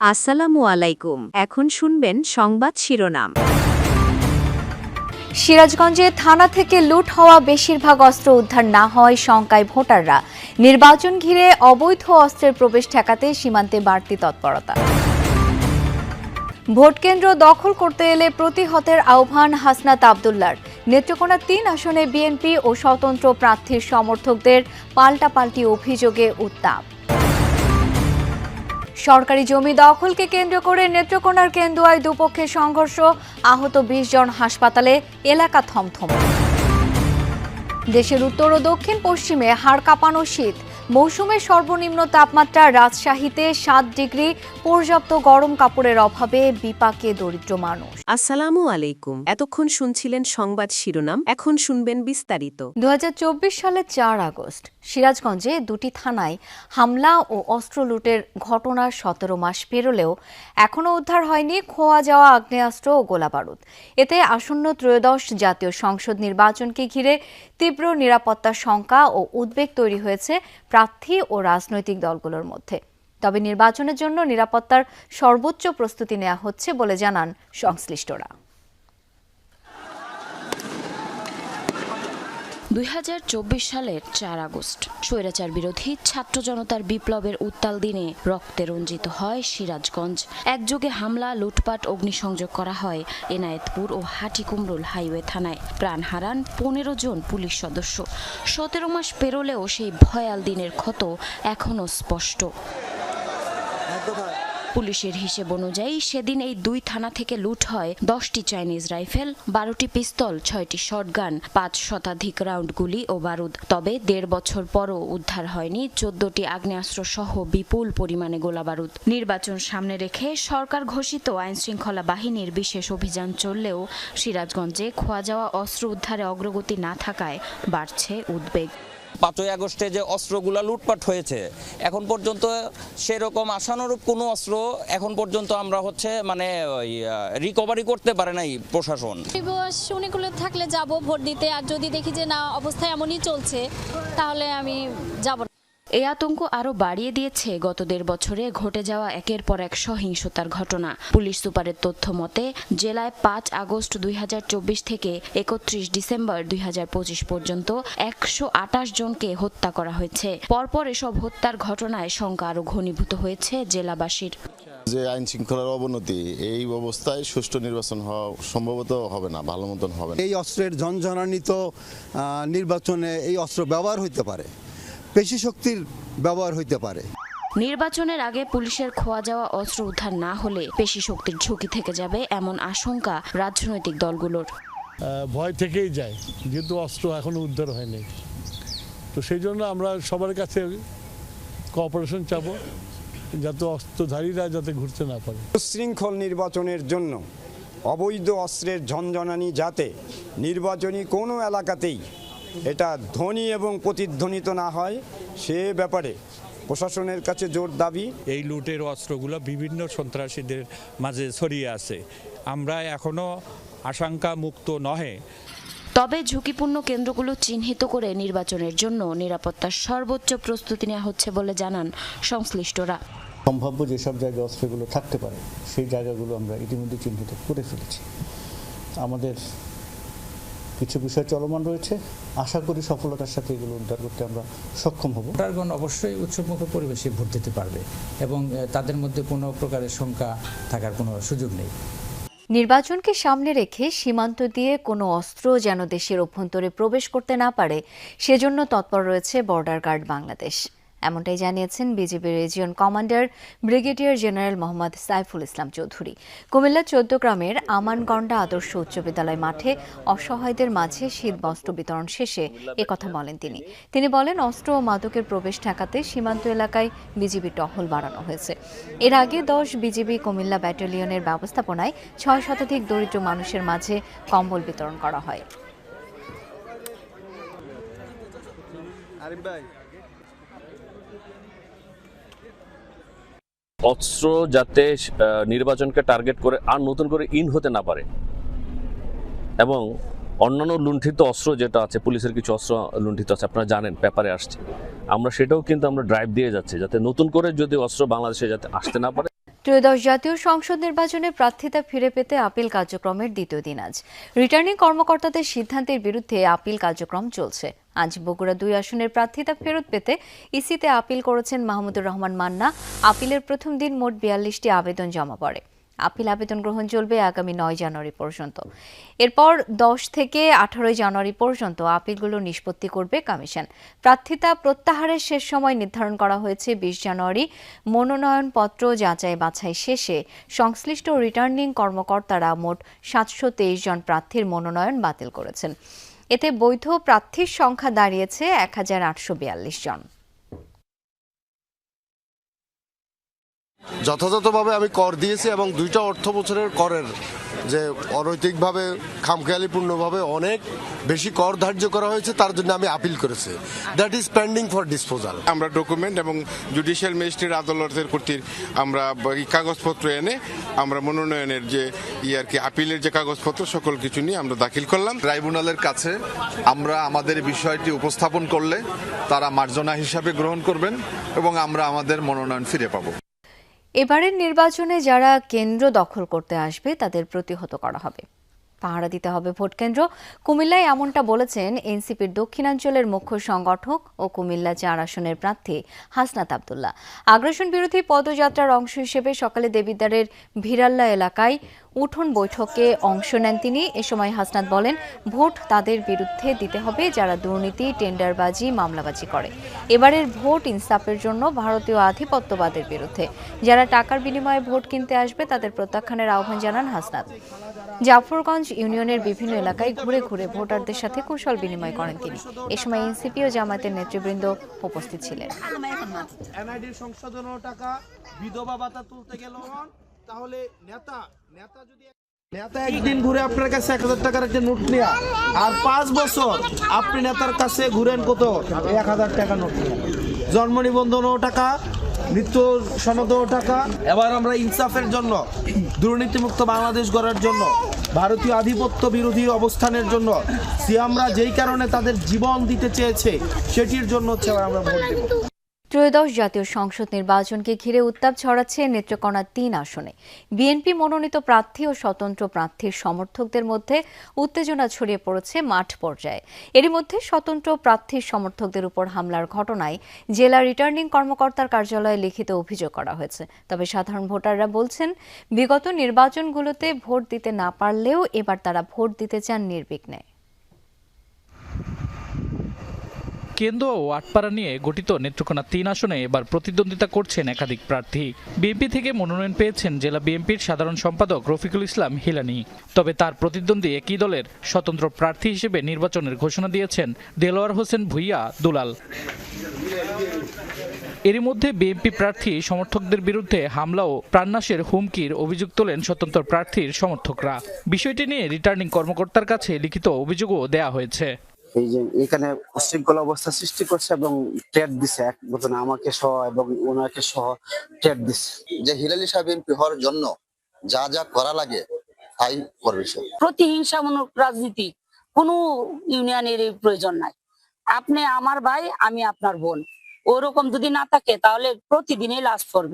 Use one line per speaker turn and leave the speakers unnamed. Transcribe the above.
আসসালামু আলাইকুম। এখন শুনবেন সংবাদ শিরোনাম।
সিরাজগঞ্জে থানা থেকে লুট হওয়া বেশিরভাগ অস্ত্র উদ্ধার না হওয়ায় শঙ্কায় ভোটাররা। নির্বাচন ঘিরে অবৈধ অস্ত্রের প্রবেশ ঠেকাতে সীমান্তে বাড়তি তৎপরতা। ভোটকেন্দ্র দখল করতে এলে প্রতিহতের আহ্বান হাসনাত আবদুল্লার। নেত্রকোনা তিন আসনে বিএনপি ও স্বতন্ত্র প্রার্থীর সমর্থকদের পাল্টাপাল্টি অভিযোগে উত্তাপ। সরকারি জমি দখলকে কেন্দ্র করে নেত্রকোনার কেন্দুয়ায় দুপক্ষের সংঘর্ষ। আহত বিশ জন হাসপাতালে এলাকা থমথম। দেশের উত্তর ও দক্ষিণ পশ্চিমে হাড় কাঁপানো শীত। মৌসুমের সর্বনিম্ন তাপমাত্রা রাজশাহীতে সাত ডিগ্রি পর্যাপ্ত গরম কাপড়ের অভাবে বিপাকে দরিদ্র মানুষ।
আসসালামু আলাইকুম। এতক্ষণ শুনছিলেন সংবাদ শিরোনাম এখন শুনবেন বিস্তারিত।
দু সালের চার আগস্ট সিরাজগঞ্জে দুটি থানায় হামলা ও অস্ত্র লুটের ঘটনা সতেরো মাস পেরোলেও এখনও উদ্ধার হয়নি খোয়া যাওয়া আগ্নেয়াস্ত্র ও গোলাবারুদ। এতে আসন্ন ত্রয়োদশ জাতীয় সংসদ নির্বাচনকে ঘিরে তীব্র নিরাপত্তার শঙ্কা ও উদ্বেগ তৈরি হয়েছে প্রার্থী ও রাজনৈতিক দলগুলোর মধ্যে। তবে নির্বাচনের জন্য নিরাপত্তার সর্বোচ্চ প্রস্তুতি নেওয়া হচ্ছে বলে জানান সংশ্লিষ্টরা।
দুই হাজার চব্বিশ সালের চার আগস্ট, স্বৈরাচার বিরোধী ছাত্র জনতার বিপ্লবের উত্তাল দিনে রক্তে রঞ্জিত হয় সিরাজগঞ্জ। একযোগে হামলা, লুটপাট, অগ্নিসংযোগ করা হয় এনায়েতপুর ও হাটিকুমরুল হাইওয়ে থানায়। প্রাণ হারান পনেরো জন পুলিশ সদস্য। সতেরো মাস পেরোলেও সেই ভয়াল দিনের ক্ষত এখনও স্পষ্ট। পুলিশের হিসেব অনুযায়ী সেদিন এই দুই থানা থেকে লুট হয় দশটি চাইনিজ রাইফেল, বারোটি পিস্তল, ছয়টি শটগান, পাঁচ শতাধিক রাউন্ড গুলি ও বারুদ। তবে দেড় বছর পরও উদ্ধার হয়নি চোদ্দটি আগ্নেয়াস্ত্র সহ বিপুল পরিমাণে গোলাবারুদ নির্বাচন সামনে রেখে সরকার ঘোষিত আইনশৃঙ্খলা বাহিনীর বিশেষ অভিযান চললেও সিরাজগঞ্জে খোয়া যাওয়া অস্ত্র উদ্ধারে অগ্রগতি না থাকায় বাড়ছে উদ্বেগ।
পাঁচই আগস্টে যে অস্ত্রগুলা লুটপাট হয়েছে, এখন পর্যন্ত সেরকম আশানুরূপ কোনো অস্ত্র এখন পর্যন্ত আমরা হচ্ছে মানে রিকভারি করতে পারে নাই প্রশাসন।
শনিগুলো থাকলে যাব ভোট দিতে, আর যদি দেখি যে না, অবস্থা এমনই চলছে, তাহলে আমি যাব
এই আতঙ্ক আরও বাড়িয়ে দিয়েছে গত দেড় বছরে ঘটে যাওয়া একের পর এক সহিংসতার ঘটনা। পুলিশ সুপারের তথ্য মতে জেলায় পাঁচ আগস্ট দুই হাজার চব্বিশ থেকে একত্রিশ ডিসেম্বর দুই হাজার পঁচিশ পর্যন্ত একশো আটাশ জনকে হত্যা করা হয়েছে। পরপর এসব হত্যার ঘটনায় শঙ্কা আরও ঘনীভূত হয়েছে জেলাবাসীর।
যে আইন শৃঙ্খলার অবনতি এই অবস্থায় সুষ্ঠু নির্বাচন হওয়া সম্ভবত হবে না ভালো মতন হবে না।
এই অস্ত্রের ঝনঝনানিত আহ, নির্বাচনে এই অস্ত্র ব্যবহার হইতে পারে। পেশি শক্তির ব্যবহার হইতে পারে।
নির্বাচনের আগে পুলিশের খোয়া যাওয়া অস্ত্র উদ্ধার না হলে পেশি শক্তির ঝুঁকি থেকে যাবে এমন আশঙ্কা রাজনৈতিক দলগুলোর।
ভয় থেকেই যায় যেহেতু অস্ত্র এখনও উদ্ধার হয়নি। তো সেই জন্য আমরা সবার কাছে কোঅপারেশন চাবো যাতে অস্ত্রধারীরা যাতে ঘুরতে না পারে।
সুশৃঙ্খল নির্বাচনের জন্য অবৈধ অস্ত্রের ঝনঝনানি যাতে নির্বাচনী কোনো এলাকাতেই এটা ধ্বনি এবং প্রতিধ্বনিত না হয় সে ব্যাপারে প্রশাসনের কাছে জোর দাবি।
এই লুটের অস্ত্রগুলো বিভিন্ন সন্ত্রাসীদের মাঝে ছড়িয়ে আছে। আমরা এখনও আশঙ্কা মুক্ত নহে।
তবে ঝুঁকিপূর্ণ কেন্দ্রগুলো চিহ্নিত করে নির্বাচনের জন্য নিরাপত্তার সর্বোচ্চ প্রস্তুতি নেওয়া হচ্ছে বলে জানান সংশ্লিষ্টরা।
সম্ভাব্য যেসব জায়গায় অস্ত্রগুলো থাকতে পারে সেই জায়গাগুলো আমরা ইতিমধ্যে চিহ্নিত করে ফেলেছি। আমাদের কিছু বিষয় চলমান রয়েছে। আশা করি সফলতার সাথে এগুলো উদ্ধার করতে আমরা সক্ষম হব।
ভোটারগণ অবশ্যই উৎসবমুখর পরিবেশে ভোট দিতে পারবে এবং তাদের মধ্যে কোনো প্রকারের শঙ্কা থাকার কোনো সুযোগ নেই।
নির্বাচনকে সামনে রেখে সীমান্ত দিয়ে কোনো অস্ত্র যেন দেশের অভ্যন্তরে প্রবেশ করতে না পারে সেজন্য তৎপর রয়েছে বর্ডার গার্ড বাংলাদেশ। এমনটাই জানিয়েছেন BGB region commander brigadier general Mohammad Saiful Islam Chowdhury. Cumilla চোদ্দ গ্রামের আমানগন্ডা আদর্শ উচ্চ বিদ্যালয় মাঠে অসহায়দের মাঝে শীত বস্ত্র বিতরণ শেষে একথা বলেন তিনি। তিনি বলেন, অস্ত্র ও মাদকের প্রবেশ ঠেকাতে সীমান্ত এলাকায় বিজিবি টহল বাড়ানো হয়েছে। এর আগে দশ বিজিবি কুমিল্লা ব্যাটালিয়নের ব্যবস্থাপনায় ছয় শতাধিক দরিদ্র মানুষের মাঝে কম্বল বিতরণ করা হয়।
অস্ত্র যাতে নির্বাচনকে টার্গেট করে আর নতুন করে ইন হতে না পারে। এবং অন্যান্য লুণ্ঠিত অস্ত্র যেটা আছে, পুলিশের কিছু অস্ত্র লুণ্ঠিত আছে, আপনারা জানেন, পেপারে আসছে। আমরা সেটাও কিন্তু আমরা ড্রাইভ দিয়ে যাচ্ছি, যাতে নতুন করে যদি অস্ত্র বাংলাদেশে যাতে আসতে না পারে।
ত্রয়োদশ জাতীয় সংসদ নির্বাচনে প্রার্থিতা ফিরে পেতে আপিল কার্যক্রমের দ্বিতীয় দিন আজ। রিটার্নিং কর্মকর্তাদের সিদ্ধান্তের বিরুদ্ধে আপিল কার্যক্রম চলছে। আজ বগুড়া দুই আসনের প্রার্থিতা ফেরত পেতে ইসিতে আপিল করেছেন মাহমুদুর রহমান মান্না। আপিলের প্রথম দিন মোট বিয়াল্লিশটি আবেদন জমা পড়ে। আপিল আবেদন গ্রহণ চলবে আগামী নয় জানুয়ারি পর্যন্ত। এরপর দশ থেকে আঠারোই জানুয়ারি পর্যন্ত আপিলগুলো নিষ্পত্তি করবে কমিশন। প্রার্থিতা প্রত্যাহারের শেষ সময় নির্ধারণ করা হয়েছে বিশ জানুয়ারি। মনোনয়নপত্র যাচাই বাছাই শেষে সংশ্লিষ্ট রিটার্নিং কর্মকর্তারা মোট সাতশো তেইশ জন প্রার্থীর মনোনয়ন বাতিল করেছেন। এতে বৈধ প্রার্থীর সংখ্যা দাঁড়িয়েছে এক হাজার আটশো বিয়াল্লিশ জন।
যথাযথভাবে আমি কর দিয়েছি এবং দুইটা অর্থ বছরের করের যে অনৈতিকভাবে খামখেয়ালিপূর্ণভাবে অনেক বেশি কর ধার্য করা হয়েছে তার জন্য আমি আপিল করেছি। That is pending for disposal
আমরা ডকুমেন্ট এবং জুডিশিয়াল ম্যাজিস্ট্রেট আদালতের কর্তৃক আমরা এই কাগজপত্র এনে আমরা মনোনয়নের যে ই আর কি আপিলের যে কাগজপত্র সকল কিছু নিয়ে আমরা দাখিল করলাম।
ট্রাইব্যুনালের কাছে আমরা আমাদের বিষয়টি উপস্থাপন করলে তারা মার্জনা হিসাবে গ্রহণ করবেন এবং আমরা আমাদের মনোনয়ন ফিরে পাবো।
এবারের নির্বাচনে যারা কেন্দ্র দখল করতে আসবে, তাদের প্রতিহত করা হবে। পাহারা দিতে হবে ভোট কেন্দ্র। কুমিল্লায় এমনটা বলেছেন এনসিপির দক্ষিণাঞ্চলের মুখ্য সংগঠক ও কুমিল্লা চার আসনের প্রার্থী হাসনাত আবদুল্লাহ। আগ্রাসন বিরোধী পদযাত্রার অংশ হিসেবে সকালে দেবিদ্বারের ভিরাল্লা এলাকায় উঠোন বৈঠকে অংশ নেন তিনি। এ সময় হাসনাত বলেন, ভোট তাদের বিরুদ্ধে দিতে হবে, যারা দুর্নীতি, টেন্ডারবাজি, মামলাবাজি করে। এবারের ভোট ইনসাফের জন্য ভারতীয় আধিপত্যবাদের বিরুদ্ধে। যারা টাকার বিনিময়ে ভোট কিনতে আসবে, তাদের প্রত্যাখ্যানের আহ্বান জানান হাসনাত। জাফরগঞ্জ ইউনিয়নের বিভিন্ন এলাকায় ঘুরে ঘুরে ভোটারদের সাথে কুশল বিনিময় করেন তিনি। এ সময় এনসিপি ও জামায়াতের নেতৃবৃন্দ উপস্থিত ছিলেন।
বিধবা তুলতে গেল তাহলে নেতা নেতা যদি নেতা একদিন ঘুরে আপনার কাছে এক হাজার টাকার একটা নোট নেয়া। আর পাঁচ বছর আপনি নেতার কাছে ঘুরেন কত? এক হাজার টাকা নোট জন্ম নিবন্ধনও টাকা মৃত্যু সনদও টাকা। এবার আমরা ইনসাফের জন্য, দুর্নীতিমুক্ত বাংলাদেশ গড়ার জন্য, ভারতীয় আধিপত্য বিরোধী অবস্থানের জন্য, সিয়ামরা যেই কারণে তাদের জীবন দিতে চেয়েছে, সেটির জন্য হচ্ছে আমরা ভোট দেবো।
ত্রয়োদশ জাতীয় সংসদ নির্বাচনকে ঘিরে উত্তাপ ছড়াচ্ছে নেত্রকোনা তিন আসনে। বিএনপি মনোনীত প্রার্থী ও স্বতন্ত্র প্রার্থীর সমর্থকদের মধ্যে উত্তেজনা ছড়িয়ে পড়েছে মাঠ পর্যায়ে। এরই মধ্যে স্বতন্ত্র প্রার্থীর সমর্থকদের উপর হামলার ঘটনায় জেলা রিটার্নিং কর্মকর্তার কার্যালয়ে লিখিত অভিযোগ করা হয়েছে। তবে সাধারণ ভোটাররা বলছেন, বিগত নির্বাচনগুলোতে ভোট দিতে না পারলেও এবার তারা ভোট দিতে চান নির্বিঘ্নে।
কেন্দ্র ও আটপাড়া নিয়ে গঠিত নেত্রকোনা তিন আসনে এবার প্রতিদ্বন্দ্বিতা করছেন একাধিক প্রার্থী। বিএনপি থেকে মনোনয়ন পেয়েছেন জেলা বিএনপির সাধারণ সম্পাদক রফিকুল ইসলাম হিলানি। তবে তার প্রতিদ্বন্দ্বী একই দলের স্বতন্ত্র প্রার্থী হিসেবে নির্বাচনের ঘোষণা দিয়েছেন দেলোয়ার হোসেন ভুইয়া দুলাল। এরই মধ্যে বিএনপি প্রার্থী সমর্থকদের বিরুদ্ধে হামলা ও প্রাণনাশের হুমকির অভিযোগ তোলেন স্বতন্ত্র প্রার্থীর সমর্থকরা। বিষয়টি নিয়ে রিটার্নিং কর্মকর্তার কাছে লিখিত অভিযোগও দেয়া হয়েছে।
এই যে এখানে উশৃঙ্খল অবস্থা সৃষ্টি করছে এবং ট্রেড দিছে এক ঘটনা আমাকে সহ এবং ওনাকে সহ ট্রেড দিচ্ছে
যে হিলালি সাহেব এমপি হওয়ার জন্য যা যা করা লাগে তাই করবে সে।
প্রতিহিংসামূলক রাজনীতি কোনো ইউনিয়নের প্রয়োজন নাই। আপনি আমার ভাই আমি আপনার বোন। ওরকম যদি না থাকে তাহলে প্রতিদিনই লাশ পড়বে।